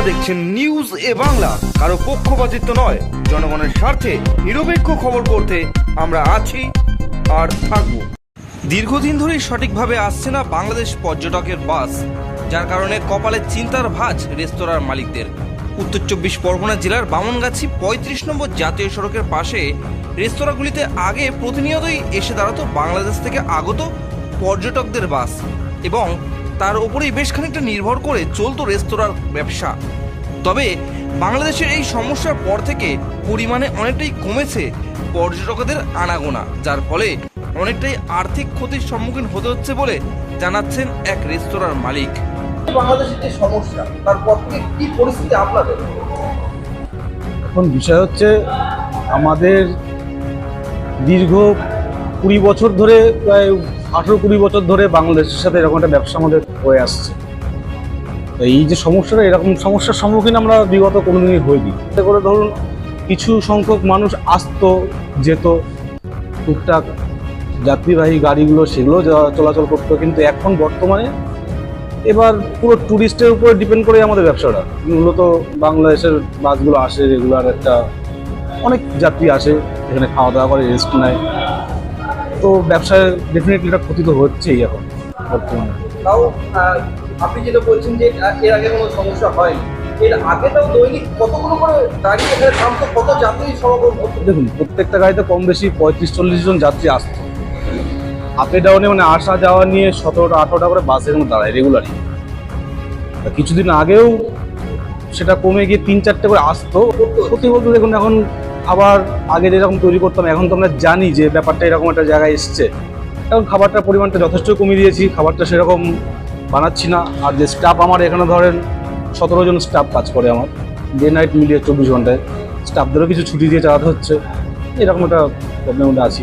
দেখছেন নিউজ এ বাংলা। কারও পক্ষপাতিত্ব নয়, জনগণের স্বার্থে নিরপেক্ষ খবর করতে আমরা আছি আর থাকব। দীর্ঘদিন ধরেই সঠিকভাবে আসছে না বাংলাদেশ পর্যটকের বাস, যার কারণে কপালে চিন্তার ভাঁজ রেস্তোরাঁর মালিকদের। উত্তর চব্বিশ পরগনা জেলার বামনগাছি পঁয়ত্রিশ নম্বর জাতীয় সড়কের পাশে রেস্তোরাঁগুলিতে আগে প্রতিনিয়তই এসে দাঁড়াতো বাংলাদেশ থেকে আগত পর্যটকদের বাস এবং তার উপরেই বেশ খানিকটা নির্ভর করে চলতো রেস্তোরাঁর ব্যবসা। তবে বাংলাদেশের এই সমস্যার পর থেকে পরিমাণে অনেকটাই কমেছে পর্যটকদের আনাগোনা যার ফলে অনেকটাই আর্থিক ক্ষতির সম্মুখীন হতে হচ্ছে বলে জানাচ্ছেন এক রেস্তোরাঁর মালিক। বাংলাদেশের যে সমস্যা তারপর থেকে কি পরিস্থিতি আপনাদের? এখন বিষয় হচ্ছে আমাদের দীর্ঘ কুড়ি বছর ধরে প্রায় আঠেরো কুড়ি বছর ধরে বাংলাদেশের সাথে এরকম একটা ব্যবসা আমাদের হয়ে আসছে। এই যে সমস্যাটা, এরকম সমস্যার সম্মুখীন আমরা বিগত কোনোদিনই হইনি। এতে করে ধরুন, কিছু সংখ্যক মানুষ আসতো, যেত, টুকটাক যাত্রীবাহী গাড়িগুলো সেগুলো চলাচল করতো, কিন্তু এখন বর্তমানে এবার পুরো ট্যুরিস্টের উপরে ডিপেন্ড করে আমাদের ব্যবসাটা। মূলত বাংলাদেশের বাসগুলো আসে রেগুলার একটা, অনেক যাত্রী আসে, এখানে খাওয়া দাওয়া করে রেস্ট নেয়। তো ব্যবসায় ডেফিনেটলি এটা ক্ষতি তো হচ্ছেই এখন বর্তমানে। তাও আপনি যেটা বলছেন যে এর আগে কোনো সমস্যা হয়নি এর আগে তাও দৈনিক কতগুলো করে গাড়ি এখানে থামতো কত যাত্রী সমাগম হতো? দেখুন প্রত্যেকটা গাড়িতে কম বেশি পঁয়ত্রিশ চল্লিশ জন যাত্রী আসতো। আপে ডাউনে মানে আসা যাওয়া নিয়ে সতেরোটা আঠারোটা করে বাস এখানে দাঁড়ায় রেগুলারই কিছুদিন আগেও সেটা কমে গিয়ে তিন চারটে করে আসতো। সত্যি বলতে দেখুন এখন আবার আগে যেরকম তৈরি করতাম, এখন তো আমরা জানি যে ব্যাপারটা এরকম একটা জায়গায় এসছে। এখন খাবারটার পরিমাণটা যথেষ্ট কমিয়ে দিয়েছি, খাবারটা সেরকম বানাচ্ছি না। আর যে স্টাফ আমার এখানে ধরেন, সতেরো জন স্টাফ কাজ করে আমার। ডে নাইট মিলিয়ে চব্বিশ ঘন্টায়। স্টাফদেরও কিছু ছুটি দিয়ে চালাতে হচ্ছে। এরকম একটা প্রবলেম আছি।